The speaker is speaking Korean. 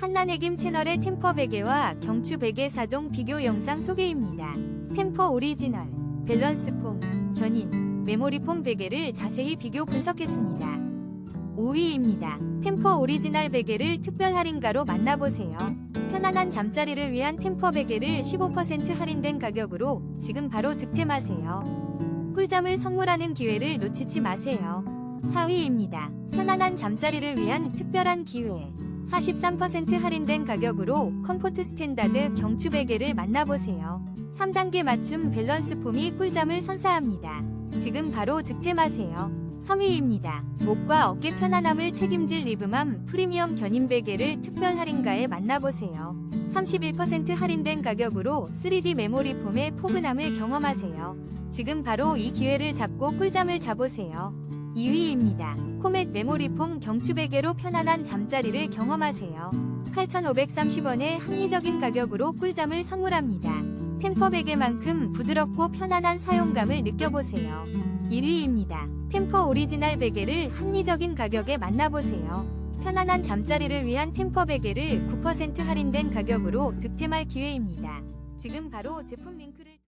한나네김 채널의 템퍼 베개와 경추 베개 4종 비교 영상 소개입니다. 템퍼 오리지널, 밸런스 폼, 견인, 메모리 폼 베개를 자세히 비교 분석했습니다. 5위입니다. 템퍼 오리지널 베개를 특별 할인가로 만나보세요. 편안한 잠자리를 위한 템퍼 베개를 15% 할인된 가격으로 지금 바로 득템하세요. 꿀잠을 선물하는 기회를 놓치지 마세요. 4위입니다. 편안한 잠자리를 위한 특별한 기회. 43% 할인된 가격으로 컴포트 스탠다드 경추 베개를 만나보세요. 3단계 맞춤 밸런스 폼이 꿀잠을 선사합니다. 지금 바로 득템하세요. 3위입니다. 목과 어깨 편안함을 책임질 리브맘 프리미엄 견인 베개를 특별 할인가에 만나보세요. 31% 할인된 가격으로 3D 메모리 폼의 포근함을 경험하세요. 지금 바로 이 기회를 잡고 꿀잠을 자보세요. 2위입니다. 코멧 메모리 폼 경추 베개로 편안한 잠자리를 경험하세요. 8,530원의 합리적인 가격으로 꿀잠을 선물합니다. 템퍼 베개만큼 부드럽고 편안한 사용감을 느껴보세요. 1위입니다. 템퍼 오리지널 베개를 합리적인 가격에 만나보세요. 편안한 잠자리를 위한 템퍼 베개를 9% 할인된 가격으로 득템할 기회입니다. 지금 바로 제품 링크를